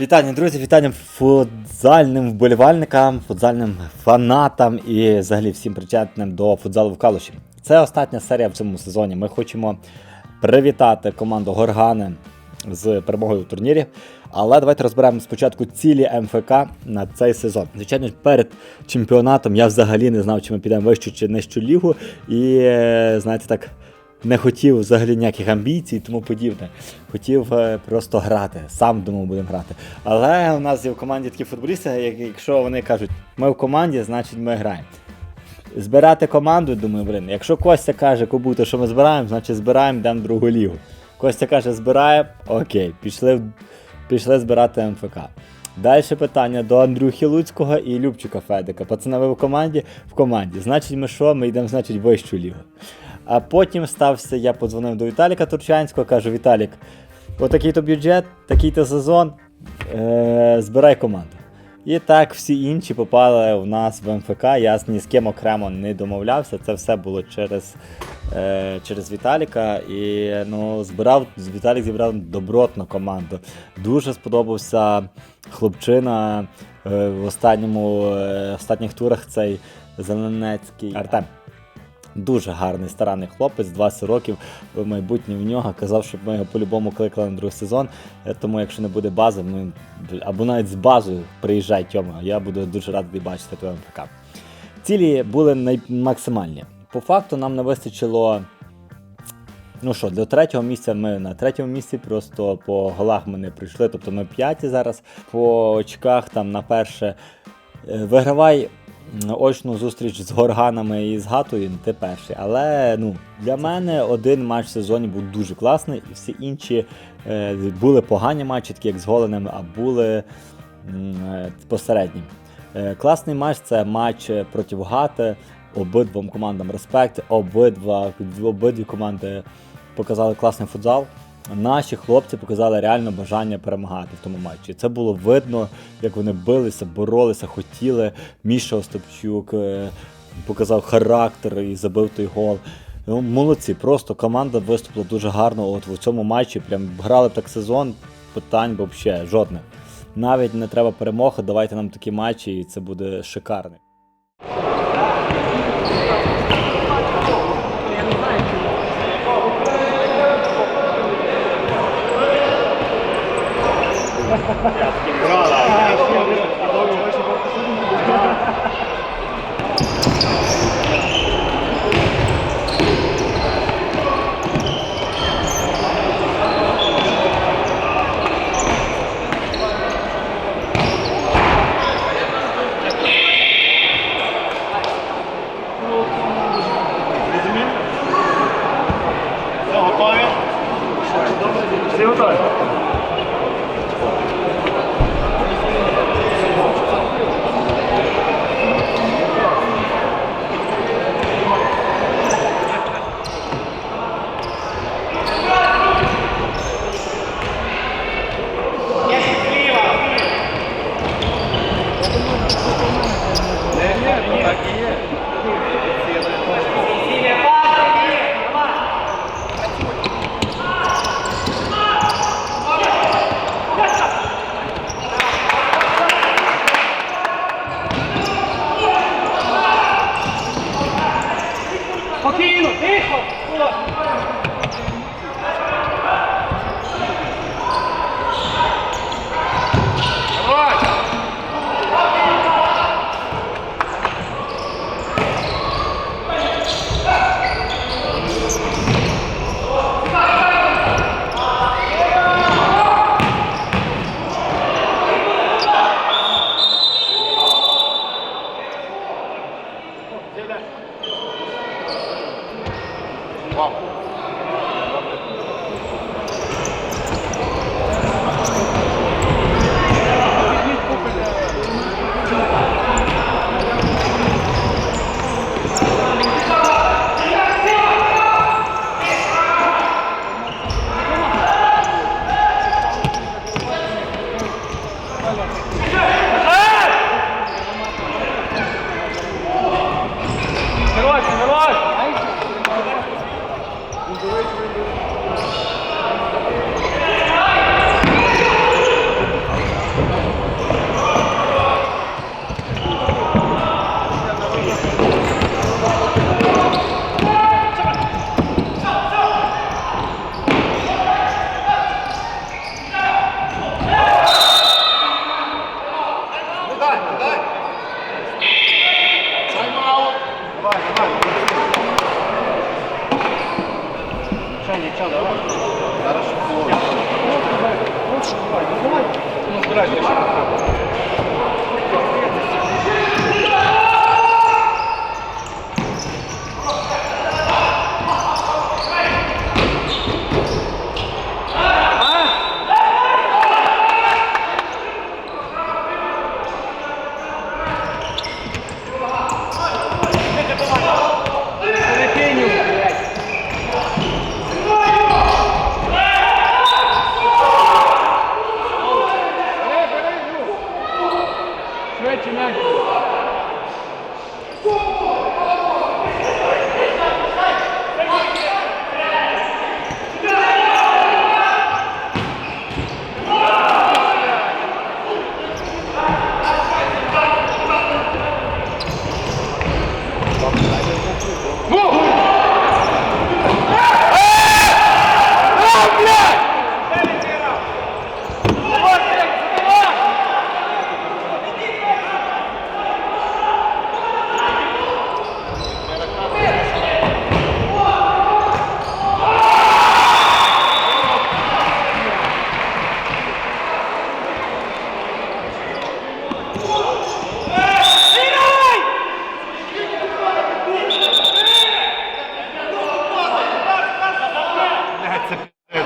Вітання, друзі, вітання футзальним вболівальникам, футзальним фанатам і взагалі всім причетним до футзалу в Калуші. Це остання серія в цьому сезоні. Ми хочемо привітати команду Горгани з перемогою в турнірі. Але давайте розберемо спочатку цілі МФК на цей сезон. Звичайно, перед чемпіонатом я взагалі не знав, чи ми підемо вищу чи нижчу лігу. І е, знаєте, так не хотів взагалі ніяких амбіцій і тому подібне. Хотів е, просто грати. Сам думав, будемо грати. Але у нас є в команді такі футболісти, як- якщо вони кажуть, ми в команді, значить ми граємо. Збирати команду, думаю, блин, якщо Костя каже, кобуто, що ми збираємо, значить збираємо, йдемо другу лігу. Костя каже, збираємо, окей, пішли, пішли збирати МФК. Далі питання до Андрюхи Луцького і Любчика Федика. Пацани, ви в команді? В команді. Значить, ми що? Ми йдемо, значить, вищу лігу. А потім стався, я подзвонив до Віталіка Турчанського, кажу: Віталік, отакий то бюджет, такий то сезон, е- збирай команду. І так всі інші попали в нас в МФК. Я ні з ким окремо не домовлявся. Це все було через, е, через Віталіка. І ну, збирав, Віталік зібрав добротну команду. Дуже сподобався хлопчина е, в останньому, е, останніх турах цей Зеленецький Артем. Дуже гарний старанний хлопець, 20 років майбутнє в нього. Казав, щоб ми його по-любому кликали на другий сезон. Е, Тому, якщо не буде бази, ми або навіть з базою приїжджай, Тьома. Я буду дуже радий бачити тебе МФК. Цілі були максимальні. По факту нам не вистачило. Ну що, для третього місця ми на третьому місці, просто по голах ми не прийшли. Тобто ми п'яті зараз. По очках там на перше. Е, Вигравай очну зустріч з горганами і з гатою, ти перший. Але ну, для мене один матч в сезоні був дуже класний, і всі інші е, були погані матчі, такі як з голеними, а були е, посередні. Е, класний матч це матч е, проти Гати. Обидвом командам респект, обидва, обидві команди показали класний футзал. Наші хлопці показали реально бажання перемагати в тому матчі. Це було видно, як вони билися, боролися, хотіли. Міша Остапчук е, показав характер і забив той гол. Ну, молодці, просто команда виступила дуже гарно. От в цьому матчі прям грали так сезон, питань взагалі жодних. Навіть не треба перемоги, давайте нам такі матчі, і це буде шикарно. Все,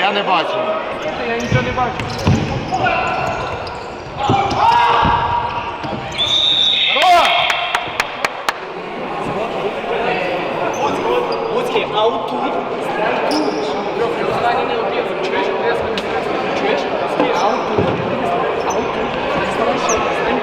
Я не бачу. Я нічого не бачу. Луцький, а отут, стрель тут. Останній не об'єднує. Чуєш? Резко не стрельно. Чуєш? Луцький, а отут. А отут. Стань ще, стань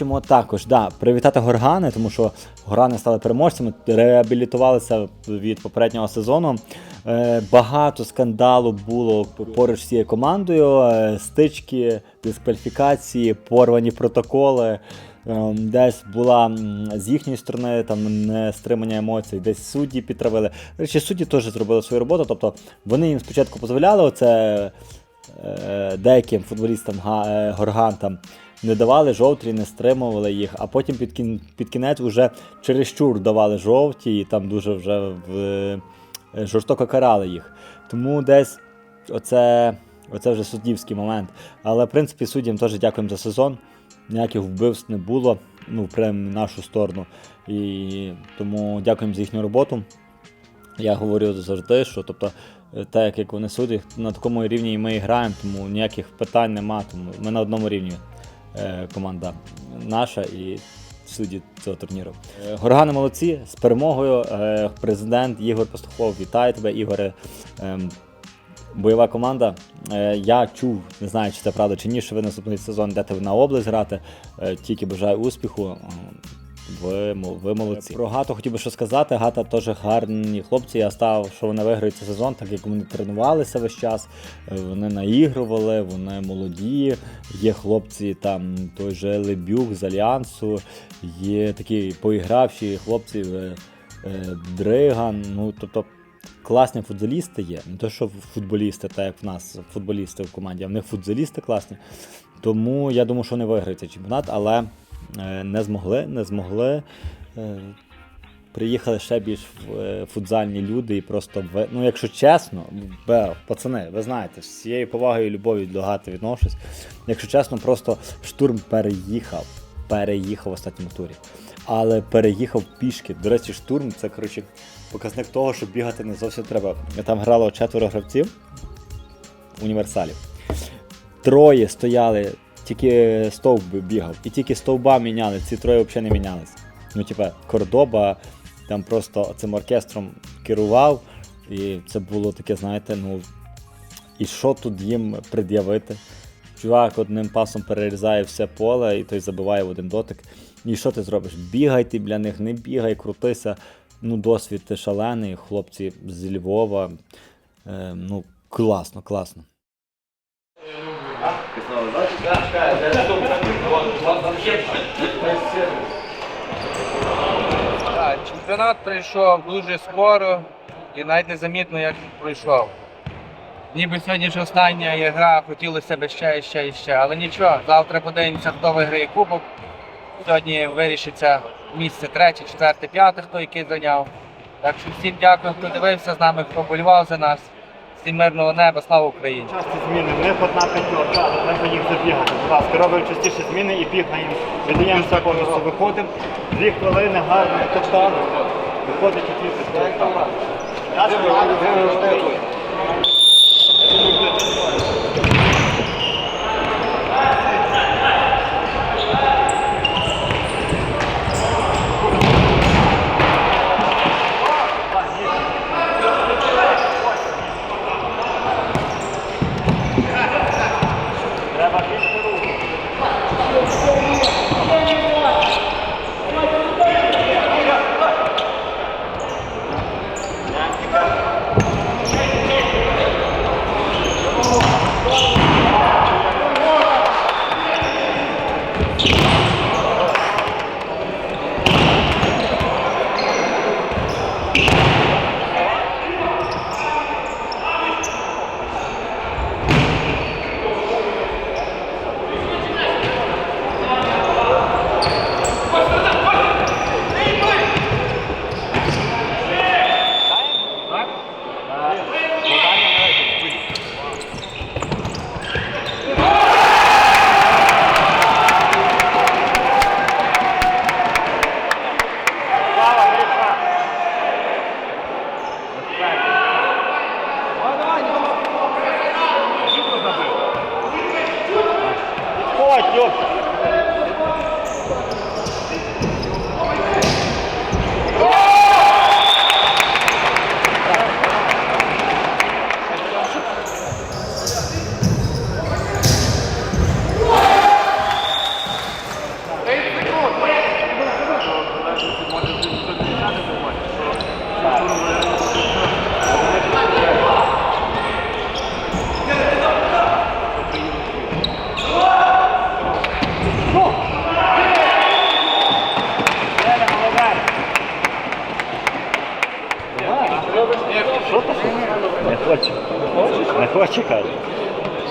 Хочемо також да, привітати горгани, тому що горгани стали переможцями, реабілітувалися від попереднього сезону. Е, багато скандалу було поруч з цією командою. Е, стички, дискваліфікації, порвані протоколи. Е, Десь була з їхньої сторони там не стримання емоцій, десь судді підтравили. До речі, судді теж зробили свою роботу. Тобто вони їм спочатку дозволяли оце деяким футболістам га- горгантам не давали жовті, не стримували їх, а потім під, кін, під кінець вже чересчур давали жовті, і там дуже вже в, е, жорстоко карали їх. Тому десь оце, оце вже суддівський момент. Але в принципі суддям теж дякуємо за сезон. Ніяких вбивств не було, ну, прям нашу сторону. І тому дякуємо за їхню роботу. Я говорю завжди, що тобто, е, так як вони судять, на такому рівні і ми і граємо, тому ніяких питань нема. Тому ми на одному рівні команда наша і судді цього турніру. Е, Горгани молодці з перемогою. Е, президент Ігор Пастухов, вітаю тебе, Ігоре. Ем, бойова команда. Е, я чув, не знаю, чи це правда чи ні, що ви наступний сезон йдете на область грати. Е, тільки бажаю успіху. Ви, ви молодці. Про Гату хотів би що сказати. Гата теж гарні хлопці. Я став, що вони виграють цей сезон, так як вони тренувалися весь час. е, Вони наігрували, вони молоді. Є хлопці, там той же Лебюк з Альянсу, є такі поігравші хлопці, е, е, Дриган. Ну, тобто класні футболісти є. Не то, що футболісти, так як в нас футболісти в команді, а в них футболісти класні. Тому я думаю, що вони виграють цей чемпіонат, але не змогли, не змогли. Е, Приїхали ще більш е, футзальні люди і просто ну, якщо чесно, пацани, ви знаєте, з цією повагою і любов'ю до гати відношусь. Якщо чесно, просто штурм переїхав, переїхав в останньому турі. Але переїхав пішки. До речі, штурм це коротше показник того, що бігати не зовсім треба. Там грало четверо гравців універсалів. Троє стояли, тільки стовп бігав, і тільки стовба міняли, ці троє взагалі не мінялись. Ну, типа, Кордоба там просто цим оркестром керував, і це було таке, знаєте, ну. І що тут їм пред'явити? Чувак одним пасом перерізає все поле і той забиває в один дотик. І що ти зробиш? Бігай ти для них, не бігай, крутися. Ну, досвід шалений, хлопці з Львова. Е, ну, класно, класно. Так, чемпіонат прийшов дуже скоро і навіть незамітно, як пройшов. Ніби сьогодні ж остання гра, хотілося б ще і ще і ще. Але нічого, завтра подивимося, хто виграє кубок. Сьогодні вирішиться місце третє, четверте, п'яте, хто який зайняв. Так що всім дякую, хто дивився з нами, хто болівав за нас. Мирного неба, слава Україні! Часті зміни, в них одна п'ятерка, але треба їх забігати. Будь ласка, робимо частіше зміни і бігаємо. Віддаємося повністю. Виходимо. Дві хвилини, гарно, топтан. Виходить і тільки. Треба জোট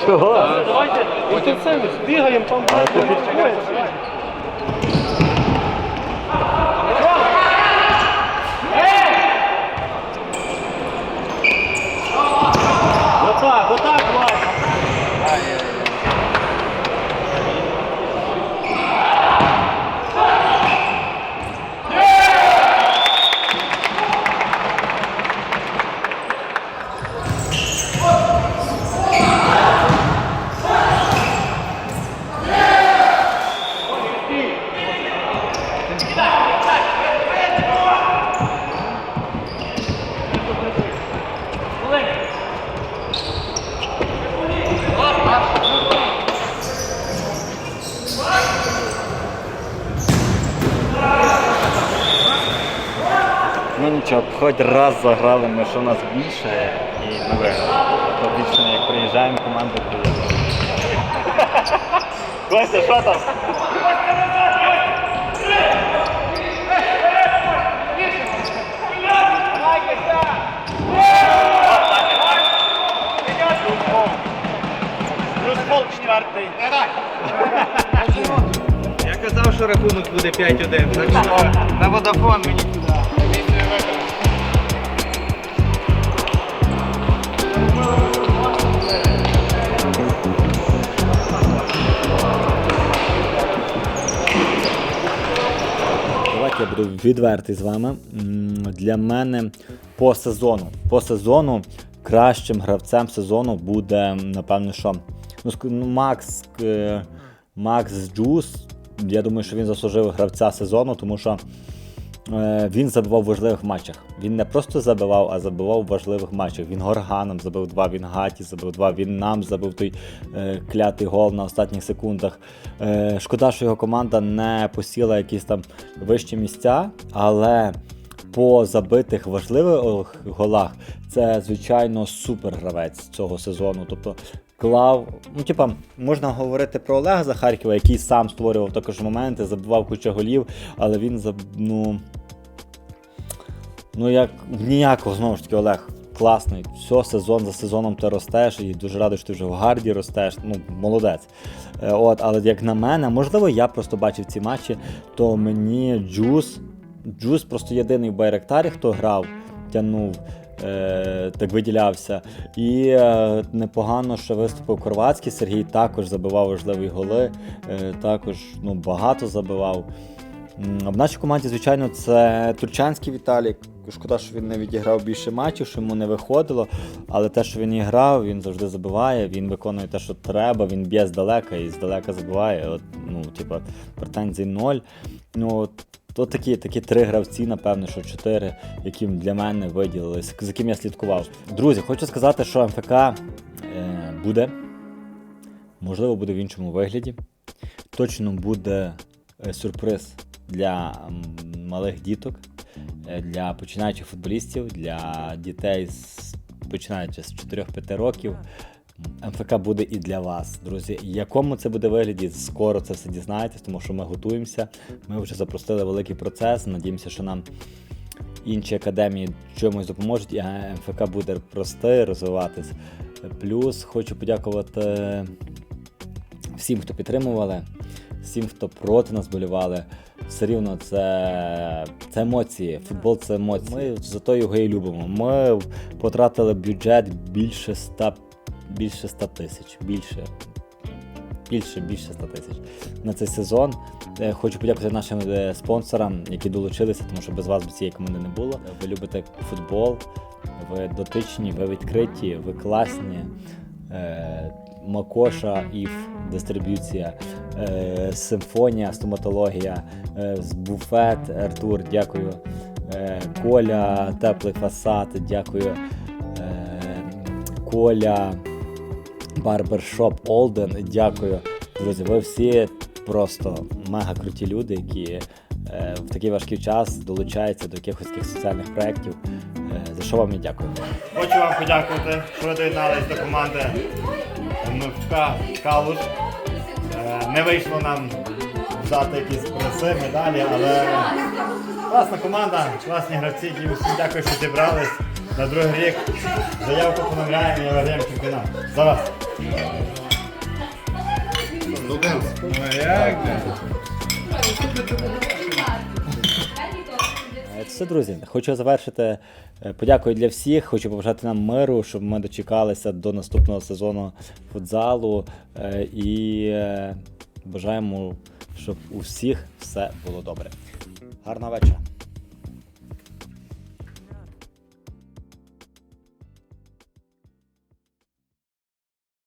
Чого? Давайте, і тут там бігаємо, там Ну нічого, хоч раз заграли ми, що нас більше і ми виграли. То як приїжджаємо, команда приїжджає. Костя, що там? Плюс пол четвертий. Я казав, що рахунок буде 5-1, так що на водофон мені туди. Я буду відвертий з вами. Для мене по сезону. По сезону кращим гравцем сезону буде, напевно, що ну, ну, Макс, е, Макс Джус. Я думаю, що він заслужив гравця сезону, тому що він забивав в важливих матчах. Він не просто забивав, а забивав в важливих матчах. Він горганом забив два, він Гаті забив два, він нам забив той е, клятий гол на останніх секундах. Е, шкода, що його команда не посіла якісь там вищі місця, але по забитих важливих голах це, звичайно, супер гравець цього сезону. Тобто клав. Ну, типа, можна говорити про Олега Захарківа, який сам створював також моменти, забивав куча голів, але він ну, Ну, як ніякого, знову ж таки, Олег, класний. Все, сезон за сезоном ти ростеш, і дуже радий, що ти вже в гарді ростеш. Ну, молодець. Е, От, але як на мене, можливо, я просто бачив ці матчі, то мені Джус. Джус просто єдиний в Байректарі, хто грав, тягнув. Е, так виділявся. І е, непогано, що виступив Хорватський Сергій також забивав важливі голи, е, також ну, багато забивав. В нашій команді, звичайно, це Турчанський Віталік. Шкода, що він не відіграв більше матчів, що йому не виходило. Але те, що він і грав, він завжди забиває, він виконує те, що треба, він б'є здалека і здалека забиває. От, ну, типа, претензій ноль. Ну, от, то такі, такі три гравці, напевно, що чотири, яким для мене виділились, з яким я слідкував. Друзі, хочу сказати, що МФК е, буде. Можливо, буде в іншому вигляді. Точно буде е, сюрприз для малих діток, е, для починаючих футболістів, для дітей з починаючи з 4-5 років. МФК буде і для вас, друзі. Якому це буде вигляді, скоро це все дізнаєтесь, тому що ми готуємося. Ми вже запустили великий процес. Надіємося, що нам інші академії чомусь допоможуть, і МФК буде рости, розвиватись. Плюс хочу подякувати всім, хто підтримували, всім, хто проти нас болівали. Все рівно це, це емоції. Футбол це емоції. Ми зато його і любимо. Ми потратили бюджет більше 100, більше 100 тисяч. Більше. Більше, більше 100 тисяч на цей сезон. Е, Хочу подякувати нашим е, спонсорам, які долучилися, тому що без вас б цієї команди не було. Ви любите футбол, ви дотичні, ви відкриті, ви класні. Макоша, Іф, дистриб'юція, е, симфонія, стоматологія, е, буфет, Артур, дякую. Е, Коля, теплий фасад, дякую. Е, Коля, барбершоп Олден, дякую. Друзі, ви всі просто мега круті люди, які е, в такий важкий час долучаються до якихось таких соціальних проєктів. За що вам і дякую. Хочу вам подякувати, що ви доєднались до команди МФК Калуш. Е, Не вийшло нам взяти якісь призи, медалі, але класна команда, класні гравці, і всім дякую, що зібрались. на другий рік заявку поновляємо і виграємо чемпіонат. За вас. Е, Це все, друзі. Хочу завершити. Е, Подякую для всіх. Хочу побажати нам миру, щоб ми дочекалися до наступного сезону футзалу. е, І е, бажаємо, щоб у всіх все було добре. Гарного вечора.